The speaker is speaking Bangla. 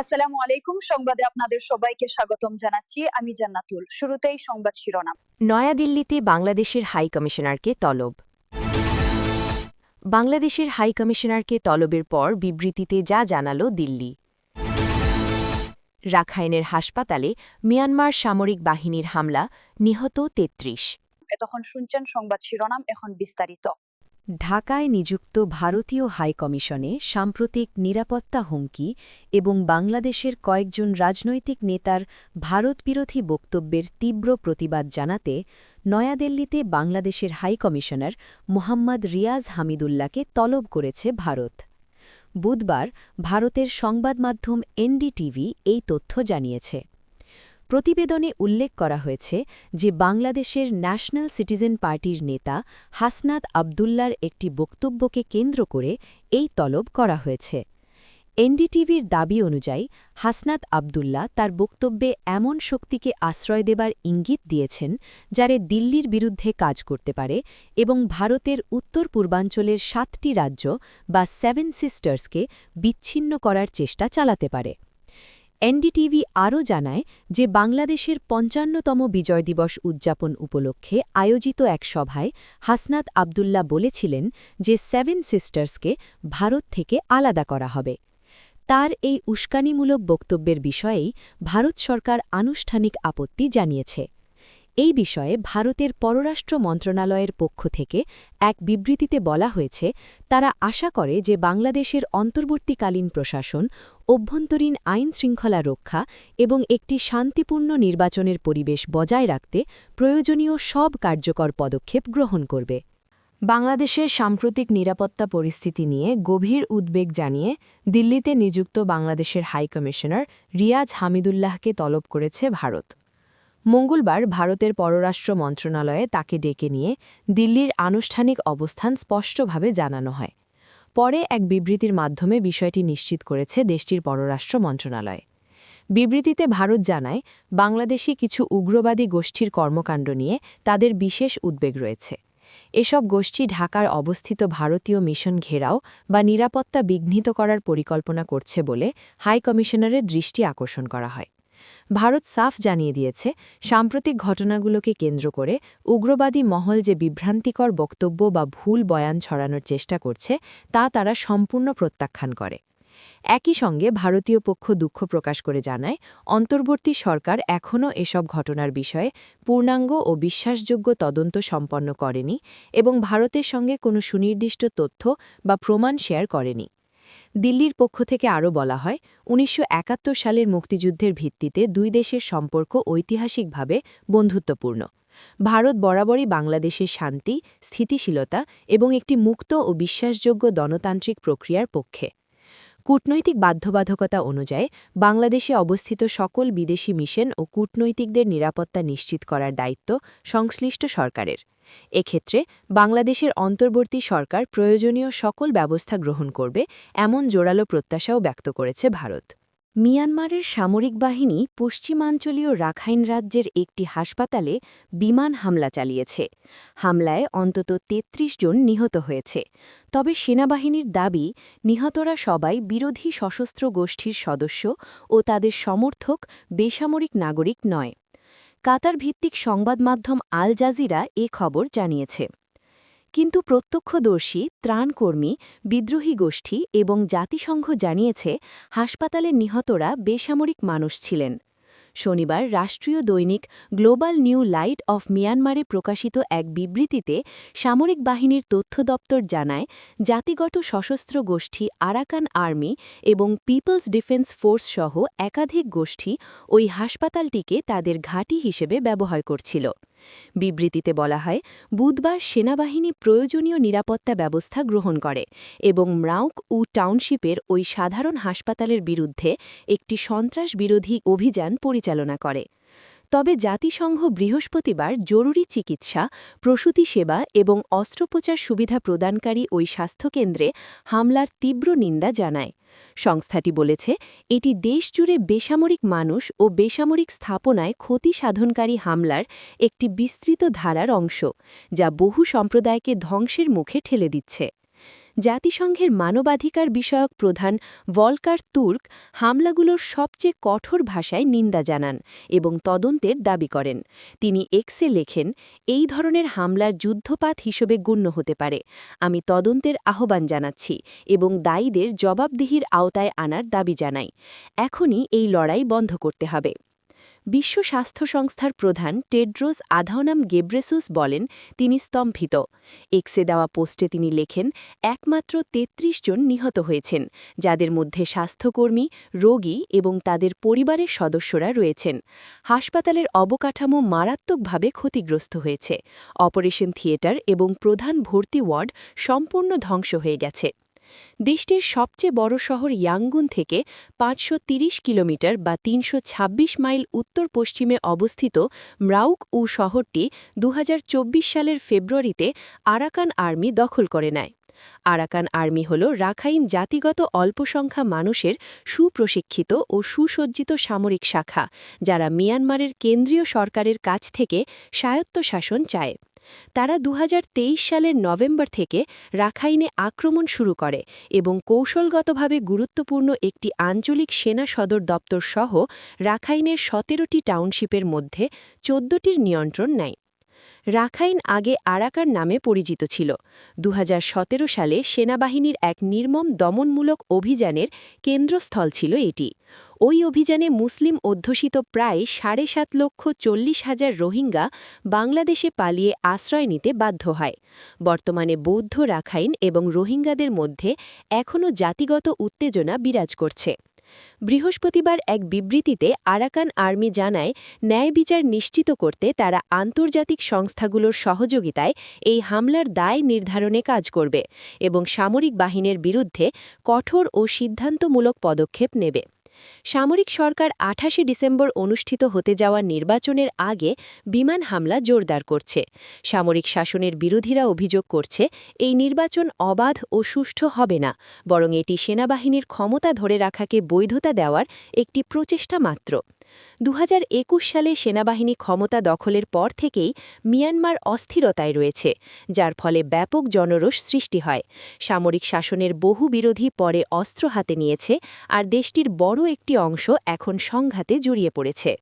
আসসালামু আলাইকুম। সংবাদে আপনাদের সবাইকে স্বাগতম জানাচ্ছি। আমি জান্নাতুল। শুরুতেই সংবাদ শিরোনাম। নয়াদিল্লিতে বাংলাদেশের হাই কমিশনারকে তলব। বাংলাদেশের হাই কমিশনারকে তলবের পর বিবৃতিতে যা জানাল দিল্লি। রাখাইনের হাসপাতালে মিয়ানমার সামরিক বাহিনীর হামলা নিহত ৩৩ এতক্ষণ শুনছেন সংবাদ শিরোনাম এখন বিস্তারিত। ঢাকায় নিযুক্ত ভারতীয় হাই কমিশনে সাম্প্রতিক নিরাপত্তা হুমকি এবং বাংলাদেশের কয়েকজন রাজনৈতিক নেতার ভারতবিরোধী বক্তব্যের তীব্র প্রতিবাদ জানাতে নয়াদিল্লিতে বাংলাদেশের হাই কমিশনার মোহাম্মদ রিয়াজ হামিদুল্লাহকে তলব করেছে ভারত। বুধবার ভারতের সংবাদ মাধ্যম এনডিটিভি এই তথ্য জানিয়েছে। প্রতিবেদনে উল্লেখ করা হয়েছে যে বাংলাদেশের ন্যাশনাল সিটিজেন পার্টির নেতা হাসনাত আবদুল্লার একটি বক্তব্যকে কেন্দ্র করে এই তলব করা হয়েছে। এনডিটিভির দাবি অনুযায়ী, হাসনাত আবদুল্লা তার বক্তব্যে এমন শক্তিকে আশ্রয় দেবার ইঙ্গিত দিয়েছেন, যারে দিল্লির বিরুদ্ধে কাজ করতে পারে এবং ভারতের উত্তর পূর্বাঞ্চলের সাতটি রাজ্য বা সেভেন সিস্টার্সকে বিচ্ছিন্ন করার চেষ্টা চালাতে পারে। এনডিটিভি আরও জানায় যে বাংলাদেশের পঞ্চান্নতম বিজয় দিবস উদযাপন উপলক্ষে আয়োজিত এক সভায় হাসনাত আবদুল্লা বলেছিলেন যে সেভেন সিস্টার্সকে ভারত থেকে আলাদা করা হবে। তার এই উস্কানিমূলক বক্তব্যের বিষয়েই ভারত সরকার আনুষ্ঠানিক আপত্তি জানিয়েছে। এই বিষয়ে ভারতের পররাষ্ট্র মন্ত্রণালয়ের পক্ষ থেকে এক বিবৃতিতে বলা হয়েছে, তারা আশা করে যে বাংলাদেশের অন্তর্বর্তীকালীন প্রশাসন, অভ্যন্তরীণ আইন শৃঙ্খলা রক্ষা এবং একটি শান্তিপূর্ণ নির্বাচনের পরিবেশ বজায় রাখতে প্রয়োজনীয় সব কার্যকর পদক্ষেপ গ্রহণ করবে। বাংলাদেশের সাম্প্রতিক নিরাপত্তা পরিস্থিতি নিয়ে গভীর উদ্বেগ জানিয়ে দিল্লিতে নিযুক্ত বাংলাদেশের হাইকমিশনার রিয়াজ হামিদুল্লাহকে তলব করেছে ভারত। মঙ্গলবার ভারতের পররাষ্ট্র মন্ত্রণালয়ে তাকে ডেকে নিয়ে দিল্লির আনুষ্ঠানিক অবস্থান স্পষ্টভাবে জানানো হয়। পরে এক বিবৃতির মাধ্যমে বিষয়টি নিশ্চিত করেছে দেশটির পররাষ্ট্র মন্ত্রণালয়। বিবৃতিতে ভারত জানায়, বাংলাদেশি কিছু উগ্রবাদী গোষ্ঠীর কর্মকাণ্ড নিয়ে তাদের বিশেষ উদ্বেগ রয়েছে। এসব গোষ্ঠী ঢাকার অবস্থিত ভারতীয় মিশন ঘেরাও বা নিরাপত্তা বিঘ্নিত করার পরিকল্পনা করছে বলে হাই কমিশনারের দৃষ্টি আকর্ষণ করা হয়। ভারত সাফ জানিয়ে দিয়েছে, সাম্প্রতিক ঘটনাগুলোকে কেন্দ্র করে উগ্রবাদী মহল যে বিভ্রান্তিকর বক্তব্য বা ভুল বয়ান ছড়ানোর চেষ্টা করছে, তা তারা সম্পূর্ণ প্রত্যাখ্যান করে। একই সঙ্গে ভারতীয় পক্ষ দুঃখ প্রকাশ করে জানায়, অন্তর্বর্তী সরকার এখনও এসব ঘটনার বিষয়ে পূর্ণাঙ্গ ও বিশ্বাসযোগ্য তদন্ত সম্পন্ন করেনি এবং ভারতের সঙ্গে কোনো সুনির্দিষ্ট তথ্য বা প্রমাণ শেয়ার করেনি। দিল্লির পক্ষ থেকে আরও বলা হয়, উনিশশো একাত্তর সালের মুক্তিযুদ্ধের ভিত্তিতে দুই দেশের সম্পর্ক ঐতিহাসিকভাবে বন্ধুত্বপূর্ণ। ভারত বরাবরই বাংলাদেশের শান্তি, স্থিতিশীলতা এবং একটি মুক্ত ও বিশ্বাসযোগ্য গণতান্ত্রিক প্রক্রিয়ার পক্ষে। কূটনৈতিক বাধ্যবাধকতা অনুযায়ী, বাংলাদেশে অবস্থিত সকল বিদেশি মিশন ও কূটনৈতিকদের নিরাপত্তা নিশ্চিত করার দায়িত্ব সংশ্লিষ্ট সরকারের। এক্ষেত্রে বাংলাদেশের অন্তর্বর্তী সরকার প্রয়োজনীয় সকল ব্যবস্থা গ্রহণ করবে এমন জোরালো প্রত্যাশাও ব্যক্ত করেছে ভারত। মিয়ানমারের সামরিক বাহিনী পশ্চিমাঞ্চলীয় রাখাইন রাজ্যের একটি হাসপাতালে বিমান হামলা চালিয়েছে। হামলায় অন্তত ৩৩ জন নিহত হয়েছে। তবে সেনাবাহিনীর দাবি, নিহতরা সবাই বিরোধী সশস্ত্র গোষ্ঠীর সদস্য ও তাদের সমর্থক বেসামরিক নাগরিক নয়। কাতার ভিত্তিক সংবাদ মাধ্যম আল জাজিরা এ খবর জানিয়েছে। কিন্তু প্রত্যক্ষদর্শী, ত্রাণকর্মী, বিদ্রোহী গোষ্ঠী এবং জাতিসংঘ জানিয়েছে, হাসপাতালে নিহতরা বেসামরিক মানুষ ছিলেন। শনিবার রাষ্ট্রীয় দৈনিক গ্লোবাল নিউ লাইট অফ মিয়ানমারে প্রকাশিত এক বিবৃতিতে সামরিক বাহিনীর তথ্য দপ্তর জানায়, জাতিগত সশস্ত্র গোষ্ঠী আরাকান আর্মি এবং পিপলস ডিফেন্স ফোর্স সহ একাধিক গোষ্ঠী ওই হাসপাতালটিকে তাদের ঘাঁটি হিসেবে ব্যবহার করছিল। বিবৃতিতে বলা হয়, বুধবার সেনাবাহিনী প্রয়োজনীয় নিরাপত্তা ব্যবস্থা গ্রহণ করে এবং ম্রাউক উ টাউনশিপের ওই সাধারণ হাসপাতালের বিরুদ্ধে একটি সন্ত্রাস বিরোধী অভিযান পরিচালনা করে। তবে জাতিসংঘ বৃহস্পতিবার জরুরি চিকিৎসা, প্রসূতি সেবা এবং অস্ত্রোপচার সুবিধা প্রদানকারী ওই স্বাস্থ্যকেন্দ্রে হামলার তীব্র নিন্দা জানায়। সংস্থাটি বলেছে, এটি দেশজুড়ে বেসামরিক মানুষ ও বেসামরিক স্থাপনায় ক্ষতি সাধনকারী হামলার একটি বিস্তৃত ধারার অংশ, যা বহু সম্প্রদায়কে ধ্বংসের মুখে ঠেলে দিচ্ছে। জাতিসংঘের মানবাধিকার বিষয়ক প্রধান ভলকার তুর্ক হামলাগুলোর সবচেয়ে কঠোর ভাষায় নিন্দা জানান এবং তদন্তের দাবি করেন। তিনি এক্সে লেখেন, এই ধরনের হামলার যুদ্ধপাত হিসেবে গণ্য হতে পারে। আমি তদন্তের আহ্বান জানাচ্ছি এবং দায়ীদের জবাবদিহির আওতায় আনার দাবি জানাই। এখনই এই লড়াই বন্ধ করতে হবে। বিশ্ব স্বাস্থ্য সংস্থার প্রধান টেড্রোস আধাওনাম গেব্রেসুস বলেন, তিনি স্তম্ভিত। এক্সে দেওয়া পোস্টে তিনি লেখেন, একমাত্র ৩৩ জন নিহত হয়েছেন, যাদের মধ্যে স্বাস্থ্যকর্মী, রোগী এবং তাদের পরিবারের সদস্যরা রয়েছেন। হাসপাতালের অবকাঠামো মারাত্মকভাবে ক্ষতিগ্রস্ত হয়েছে। অপারেশন থিয়েটার এবং প্রধান ভর্তি ওয়ার্ড সম্পূর্ণ ধ্বংস হয়ে গেছে। দেশটির সবচেয়ে বড় শহর ইয়াঙ্গুন থেকে পাঁচশো কিলোমিটার বা তিনশো ছাব্বিশ মাইল উত্তর পশ্চিমে অবস্থিত ম্রাউক উ শহরটি দুহাজার চব্বিশ সালের ফেব্রুয়ারিতে আরাকান আর্মি দখল করে নেয়। আরাকান আর্মি হল রাখাইন জাতিগত অল্পসংখ্যা মানুষের সুপ্রশিক্ষিত ও সুসজ্জিত সামরিক শাখা, যারা মিয়ানমারের কেন্দ্রীয় সরকারের কাছ থেকে স্বায়ত্তশাসন চায়। তারা দু হাজার তেইশ সালের নভেম্বর থেকে রাখাইনে আক্রমণ শুরু করে এবং কৌশলগতভাবে গুরুত্বপূর্ণ একটি আঞ্চলিক সেনা সদর দপ্তর সহ রাখাইনের সতেরোটি টাউনশিপের মধ্যে চোদ্দটির নিয়ন্ত্রণ নেয়। রাখাইন আগে আরাকার নামে পরিচিত ছিল। দু হাজার সতেরো সালে সেনাবাহিনীর এক নির্মম দমনমূলক অভিযানের কেন্দ্রস্থল ছিল এটি। ওই অভিযানে মুসলিম অধ্যুষিত প্রায় সাড়ে সাত লক্ষ চল্লিশ হাজার রোহিঙ্গা বাংলাদেশে পালিয়ে আশ্রয় নিতে বাধ্য হয়। বর্তমানে বৌদ্ধ রাখাইন এবং রোহিঙ্গাদের মধ্যে এখনও জাতিগত উত্তেজনা বিরাজ করছে। বৃহস্পতিবার এক বিবৃতিতে আরাকান আর্মি জানায়, ন্যায় বিচার নিশ্চিত করতে তারা আন্তর্জাতিক সংস্থাগুলোর সহযোগিতায় এই হামলার দায় নির্ধারণে কাজ করবে এবং সামরিক বাহিনীর বিরুদ্ধে কঠোর ও সিদ্ধান্তমূলক পদক্ষেপ নেবে। সামরিক সরকার আঠাশে ডিসেম্বর অনুষ্ঠিত হতে যাওয়া নির্বাচনের আগে বিমান হামলা জোরদার করছে। সামরিক শাসনের বিরোধীরা অভিযোগ করছে, এই নির্বাচন অবাধ ও সুষ্ঠু হবে না, বরং এটি সেনাবাহিনীর ক্ষমতা ধরে রাখাকে বৈধতা দেওয়ার একটি প্রচেষ্টা মাত্র। দু হাজার একুশ সালে সেনাবাহিনী ক্ষমতা দখলের পর থেকেই মিয়ানমার অস্থিরতায় রয়েছে, যার ফলে ব্যাপক জনরোষ সৃষ্টি হয়। সামরিক শাসনের বহু বিরোধী পরে অস্ত্র হাতে নিয়েছে, আর দেশটির বড় একটি অংশ এখন সংঘাতে জড়িয়ে পড়েছে।